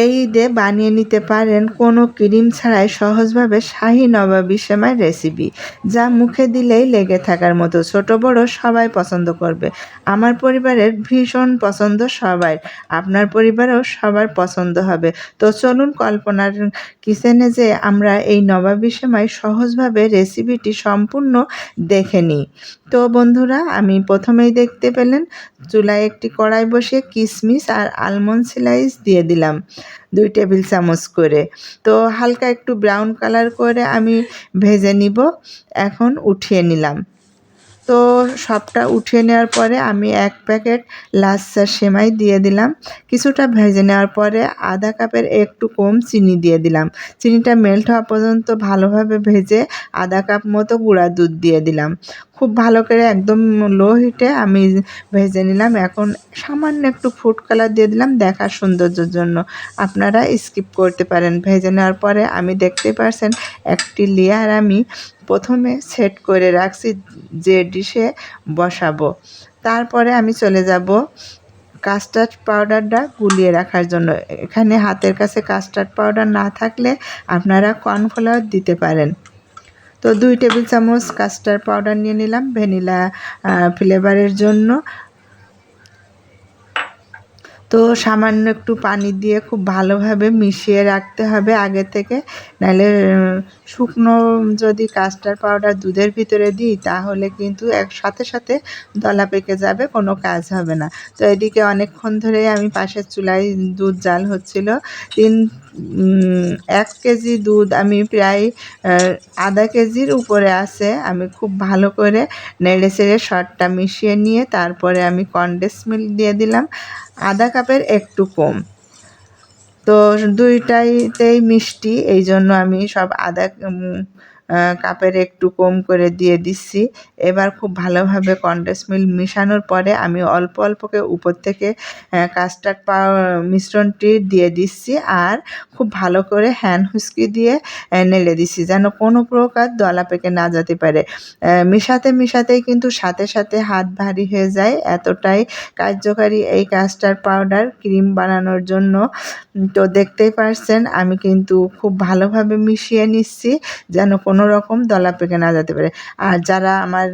এই ঈদে বানিয়ে নিতে পারেন কোনো ক্রিম ছাড়াই সহজভাবে শাহি নবাবি সেমাই রেসিপি যা মুখে দিলেই লেগে থাকার মতো। ছোট, বড় সবাই পছন্দ করবে। আমার পরিবারের ভীষণ পছন্দ সবাই আপনার পরিবারেও সবার পছন্দ হবে। তো চলুন কল্পনার কিচেনে যে আমরা এই নবাবি সেমাই সহজভাবে রেসিপিটি সম্পূর্ণ দেখে নিই। তো বন্ধুরা, আমি প্রথমেই দেখতে পেলেন, চুলায় একটি কড়াই বসিয়ে কিশমিশ আর আলমন্ড স্লাইস দিয়ে দিলাম। দুই টেবিল চামচ করে। তো হালকা একটু ব্রাউন কালার করে আমি ভেজে নিব। এখন উঠিয়ে নিলাম। তো সবটা উঠিয়ে নেওয়ার পরে আমি এক প্যাকেট লাচ্ছার সেমাই দিয়ে দিলাম। কিছুটা ভেজে নেওয়ার পরে আধা কাপের একটু কম চিনি দিয়ে দিলাম। চিনিটা মেল্ট হওয়া পর্যন্ত ভালোভাবে ভেজে আধা কাপ মতো গুঁড়া দুধ দিয়ে দিলাম। খুব ভালো করে একদম লো হিটে আমি ভেজে নিলাম। এখন সামান্য একটু ফুড কালার দিয়ে দিলাম দেখার সৌন্দর্যের জন্য। আপনারা স্কিপ করতে পারেন। ভেজে নেওয়ার পরে আমি দেখতে পারছেন একটি লেয়ার আমি প্রথমে সেট করে রাখছি যে ডিশে বসাবো। তারপরে আমি চলে যাব কাস্টার্ড পাউডারটা গুলিয়ে রাখার জন্য। এখানে হাতের কাছে কাস্টার্ড পাউডার না থাকলে আপনারা কর্নফ্লাওয়ার দিতে পারেন। তো দুই টেবিল চামচ কাস্টার্ড পাউডার নিয়ে নিলাম, ভ্যানিলা ফ্লেভারের জন্য। তো সামান্য একটু পানি দিয়ে খুব ভালোভাবে মিশিয়ে রাখতে হবে আগে থেকে। নাহলে শুকনো যদি কাস্টার্ড পাউডার দুধের ভিতরে দিই, তাহলে কিন্তু এক, সাথে সাথে দলা পেকে যাবে, কোনো কাজ হবে না। তো এদিকে অনেকক্ষণ ধরে আমি পাশের চুলায় দুধ জাল হচ্ছিল। তিন এক কেজি দুধ আমি প্রায় আধা কেজির উপরে আছে। আমি খুব ভালো করে নেড়ে চেড়ে শর্টটা মিশিয়ে নিয়ে তারপরে আমি কনডেন্স মিল্ক দিয়ে দিলাম। আধা কাপের একটু কম। তো দুইটাইতেই মিষ্টি এই জন্য আমি সব আদা কাপের একটু কম করে দিয়ে দিচ্ছি। এবার খুব ভালোভাবে কন্ডেন্স মিল্ক মিশানোর পরে আমি অল্প অল্পকে উপর থেকে কাস্টার্ড পাও, মিশ্রণটি দিয়ে দিচ্ছি আর খুব ভালো করে হ্যান্ড হুস্কি দিয়ে নেড়ে দিচ্ছি যেন কোনো প্রকার দলা পেকে না যেতে পারে। মিশাতে মিশাতেই কিন্তু সাথে সাথে হাত ভারী হয়ে যায়। এতটাই কার্যকারী এই কাস্টার্ড পাউডার ক্রিম বানানোর জন্য। তো দেখতেই পারছেন, আমি কিন্তু খুব ভালোভাবে মিশিয়ে নিচ্ছি যেন কোনো রকম দলা পেকে না যেতে পারে। আর যারা আমার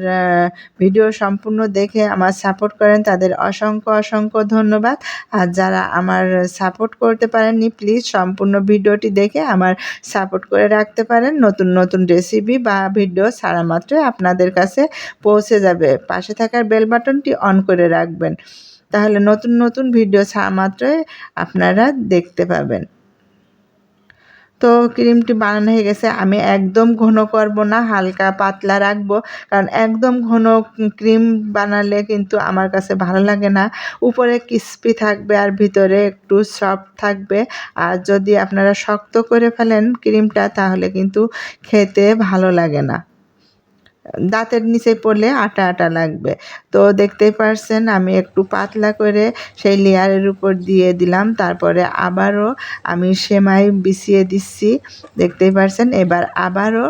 ভিডিও সম্পূর্ণ দেখে আমার সাপোর্ট করেন, তাদের অসংখ্য অসংখ্য ধন্যবাদ। আর যারা আমার সাপোর্ট করতে পারেননি প্লিজ সম্পূর্ণ ভিডিওটি দেখে আমার সাপোর্ট করে রাখতে পারেন। নতুন নতুন রেসিপি বা ভিডিও ছাড়া মাত্রই আপনাদের কাছে পৌঁছে যাবে। পাশে থাকার বেল বাটনটি অন করে রাখবেন। তাহলে নতুন নতুন ভিডিও ছাড়া মাত্রই আপনারা দেখতে পাবেন। তো ক্রিমটি বানানো হয়ে গেছে। আমি একদম ঘন করব না, হালকা পাতলা রাখব। কারণ একদম ঘন ক্রিম বানালে কিন্তু আমার কাছে ভালো লাগে না। উপরে ক্রিস্পি থাকবে আর ভিতরে একটু সফট থাকবে। আর যদি আপনারা শক্ত করে ফেলেন ক্রিমটা, তাহলে কিন্তু খেতে ভালো লাগে না। দাঁতের নিচে পড়লে আটা আটা লাগবে। তো দেখতেই পারছেন, আমি একটু পাতলা করে সেই লেয়ারের উপর দিয়ে দিলাম। তারপরে আবারও আমি সেমাই বিছিয়ে দিচ্ছি। দেখতেই পারছেন, এবার আবারও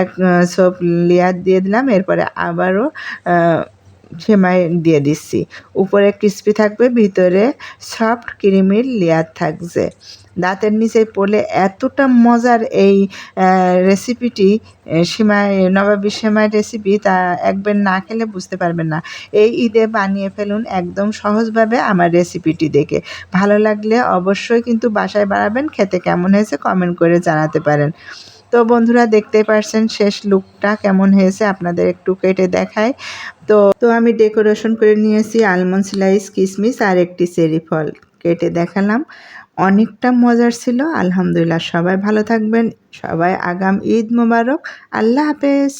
এক সব লেয়ার দিয়ে দিলাম। এরপরে আবারও সেমাই দিয়ে দিচ্ছি। উপরে ক্রিস্পি থাকবে, ভিতরে সফট ক্রিমির লেয়ার থাকছে। দাঁতের নিচে পড়লে এতটা মজার এই রেসিপিটি সেমাই, নবাবী সেমাই রেসিপি তা একবার না খেলে বুঝতে পারবেন না। এই ঈদে বানিয়ে ফেলুন একদম সহজভাবে আমার রেসিপিটি দেখে। ভালো লাগলে অবশ্যই কিন্তু বাসায় বাড়াবেন খেতে কেমন হয়েছে কমেন্ট করে জানাতে পারেন। তো বন্ধুরা দেখতে পারছেন শেষ লুকটা কেমন হয়েছে, আপনাদের একটু কেটে দেখায় তো তো আমি ডেকোরেশন করে নিয়েছি আলমন্ড স্লাইস কিশমিশ আর একটি চেরি ফল, কেটে দেখালাম। অনেকটা মজার ছিল, আলহামদুলিল্লাহ সবাই ভালো থাকবেন, সবাই আগাম ঈদ মোবারক, আল্লাহ হাফেজ।